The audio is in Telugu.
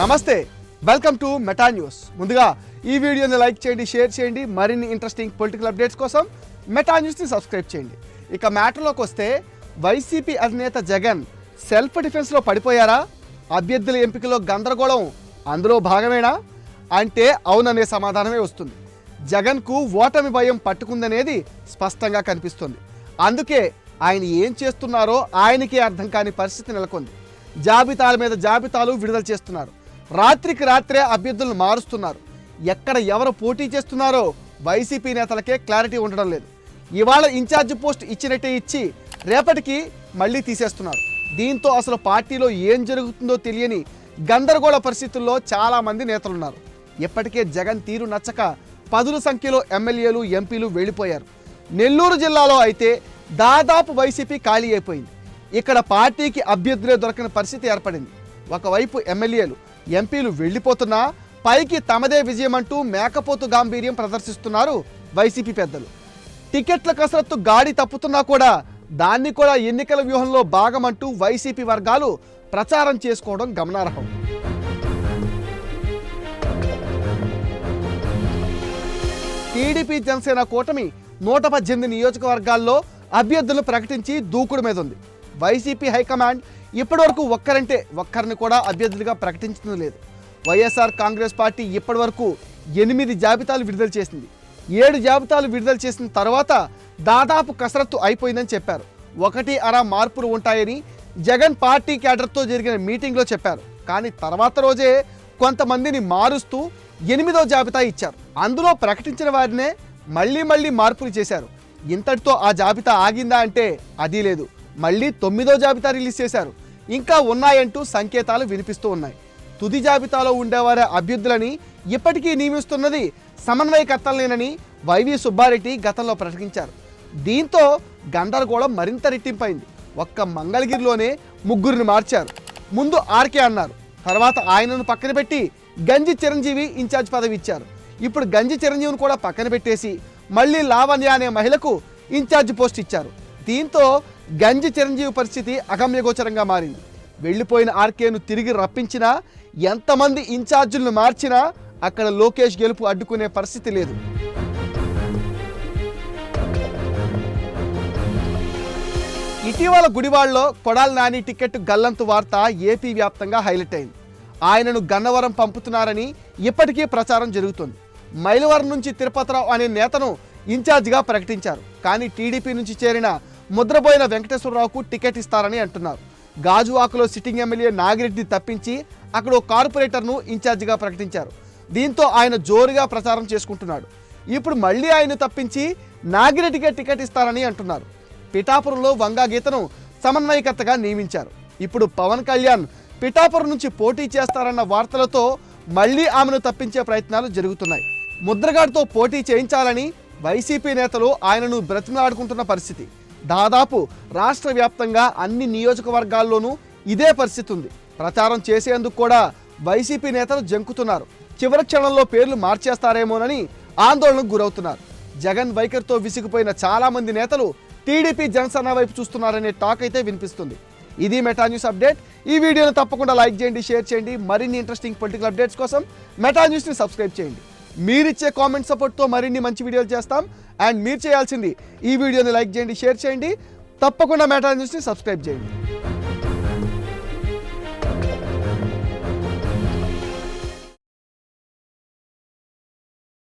నమస్తే వెల్కమ్ టు మెటా న్యూస్ ముందుగా ఈ వీడియోని లైక్ చేయండి షేర్ చేయండి మరిన్ని ఇంట్రెస్టింగ్ పొలిటికల్ అప్డేట్స్ కోసం మెటా న్యూస్ని సబ్స్క్రైబ్ చేయండి. ఇక మ్యాటర్లోకి వస్తే వైసీపీ అధినేత జగన్ సెల్ఫ్ డిఫెన్స్లో పడిపోయారా? అభ్యర్థుల ఎంపికలో గందరగోళం అందులో భాగమేనా? అంటే అవుననే సమాధానమే వస్తుంది. జగన్కు ఓటమి భయం పట్టుకుందనేది స్పష్టంగా కనిపిస్తుంది. అందుకే ఆయన ఏం చేస్తున్నారో ఆయనకే అర్థం కాని పరిస్థితి నెలకొంది. జాబితాల మీద జాబితాలు విడుదల చేస్తున్నారు. రాత్రికి రాత్రే అభ్యర్థులను మారుస్తున్నారు. ఎక్కడ ఎవరు పోటీ చేస్తున్నారో వైసీపీ నేతలకే క్లారిటీ ఉండడం లేదు. ఇవాళ ఇన్ఛార్జ్ పోస్ట్ ఇచ్చినట్టే ఇచ్చి రేపటికి మళ్ళీ తీసేస్తున్నారు. దీంతో అసలు పార్టీలో ఏం జరుగుతుందో తెలియని గందరగోళ పరిస్థితుల్లో చాలామంది నేతలున్నారు. ఇప్పటికే జగన్ తీరు నచ్చక పదుల సంఖ్యలో ఎమ్మెల్యేలు ఎంపీలు వెళ్ళిపోయారు. నెల్లూరు జిల్లాలో అయితే దాదాపు వైసీపీ ఖాళీ అయిపోయింది. ఇక్కడ పార్టీకి అభ్యర్థులే దొరకని పరిస్థితి ఏర్పడింది. ఒకవైపు ఎమ్మెల్యేలు ఎంపీలు వెళ్ళిపోతున్నా పైకి తమదే విజయం అంటూ మేకపోతు గాంభీర్యం ప్రదర్శిస్తున్నారు వైసీపీ పెద్దలు. టికెట్ల కసరత్తు గాడి తప్పుతున్నా కూడా దాన్ని కూడా ఎన్నికల వ్యూహంలో భాగమంటూ వైసీపీ వర్గాలు ప్రచారం చేసుకోవడం గమనార్హం. టీడీపీ జనసేన కూటమి నూట పద్దెనిమిది నియోజకవర్గాల్లో అభ్యర్థులు ప్రకటించి దూకుడు మీద ఉంది వైసీపీ హైకమాండ్ ఇప్పటివరకు ఒక్కరంటే ఒక్కరిని కూడా అభ్యర్థులుగా ప్రకటించడం లేదు. వైఎస్ఆర్ కాంగ్రెస్ పార్టీ ఇప్పటివరకు ఎనిమిది జాబితాలు విడుదల చేసింది. ఏడు జాబితాలు విడుదల చేసిన తర్వాత దాదాపు కసరత్తు అయిపోయిందని చెప్పారు. ఒకటి అర మార్పులు ఉంటాయని జగన్ పార్టీ క్యాడర్తో జరిగిన మీటింగ్లో చెప్పారు. కానీ తర్వాత రోజే కొంతమందిని మారుస్తూ ఎనిమిదో జాబితా ఇచ్చారు. అందులో ప్రకటించిన వారినే మళ్ళీ మళ్ళీ మార్పులు చేశారు. ఇంతటితో ఆ జాబితా ఆగిందా అంటే అది లేదు. మళ్ళీ తొమ్మిదో జాబితా రిలీజ్ చేశారు. ఇంకా ఉన్నాయంటూ సంకేతాలు వినిపిస్తూ ఉన్నాయి. తుది జాబితాలో ఉండేవారే అభ్యర్థులని ఇప్పటికీ నియమిస్తున్నది సమన్వయకర్తలనేనని వైవి సుబ్బారెడ్డి గతంలో ప్రకటించారు. దీంతో గందరగోళం మరింత రెట్టింపైంది. ఒక్క మంగళగిరిలోనే ముగ్గురిని మార్చారు. ముందు ఆర్కే అన్నారు. తర్వాత ఆయనను పక్కన పెట్టి గంజి చిరంజీవి ఇన్ఛార్జ్ పదవి ఇచ్చారు. ఇప్పుడు గంజి చిరంజీవిని కూడా పక్కన పెట్టేసి మళ్ళీ లావణ్య అనే మహిళకు ఇన్ఛార్జ్ పోస్ట్ ఇచ్చారు. దీంతో గంజి చిరంజీవి పరిస్థితి అగమ్యగోచరంగా మారింది. వెళ్ళిపోయిన ఆర్కేను తిరిగి రప్పించినా ఎంతమంది ఇన్ఛార్జీలను మార్చినా అక్కడ లోకేష్ గెలుపు అడ్డుకునే పరిస్థితి లేదు. ఇటీవల గుడివాడలో కొడాల నాని టికెట్ గల్లంతు వార్త ఏపీ వ్యాప్తంగా హైలైట్ అయింది. ఆయనను గన్నవరం పంపుతున్నారని ఇప్పటికీ ప్రచారం జరుగుతుంది. మైలవరం నుంచి తిరుపతిరావు అనే నేతను ఇన్ఛార్జిగా ప్రకటించారు. కానీ టీడీపీ నుంచి చేరిన ముద్రపోయిన వెంకటేశ్వరరావుకు టికెట్ ఇస్తారని అంటున్నారు. గాజువాకలో సిట్టింగ్ ఎమ్మెల్యే నాగిరెడ్డి తప్పించి అక్కడ ఓ కార్పొరేటర్ను ఇన్ఛార్జిగా ప్రకటించారు. దీంతో ఆయన జోరుగా ప్రచారం చేసుకుంటున్నాడు. ఇప్పుడు మళ్ళీ ఆయన తప్పించి నాగిరెడ్డికే టికెట్ ఇస్తారని అంటున్నారు. పిఠాపురంలో వంగా గీతను సమన్వయకర్తగా నియమించారు. ఇప్పుడు పవన్ కళ్యాణ్ పిఠాపురం నుంచి పోటీ చేస్తారన్న వార్తలతో మళ్ళీ ఆమెను తప్పించే ప్రయత్నాలు జరుగుతున్నాయి. ముద్రగాడితో పోటీ చేయించాలని వైసీపీ నేతలు ఆయనను బ్రతిమలాడుకుంటున్న పరిస్థితి. దాదాపు రాష్ట్ర వ్యాప్తంగా అన్ని నియోజకవర్గాల్లోనూ ఇదే పరిస్థితి ఉంది. ప్రచారం చేసేందుకు కూడా వైసీపీ నేతలు జంకుతున్నారు. చివరి క్షణంలో పేర్లు మార్చేస్తారేమోనని ఆందోళనకు గురవుతున్నారు. జగన్ వైఖరితో విసిగిపోయిన చాలామంది నేతలు టీడీపీ జనసేన వైపు చూస్తున్నారనే టాక్ అయితే వినిపిస్తుంది. ఇది మెటా న్యూస్ అప్డేట్. ఈ వీడియోని తప్పకుండా లైక్ చేయండి షేర్ చేయండి. మరిన్ని ఇంట్రెస్టింగ్ పొలిటికల్ అప్డేట్స్ కోసం మెటా న్యూస్ని సబ్స్క్రైబ్ చేయండి. మీరిచ్చే కామెంట్ సపోర్ట్తో మరిన్ని మంచి వీడియోలు చేస్తాం. అండ్ మీరు చేయాల్సింది ఈ వీడియోని లైక్ చేయండి షేర్ చేయండి. తప్పకుండా మెటా న్యూస్ని సబ్స్క్రైబ్ చేయండి.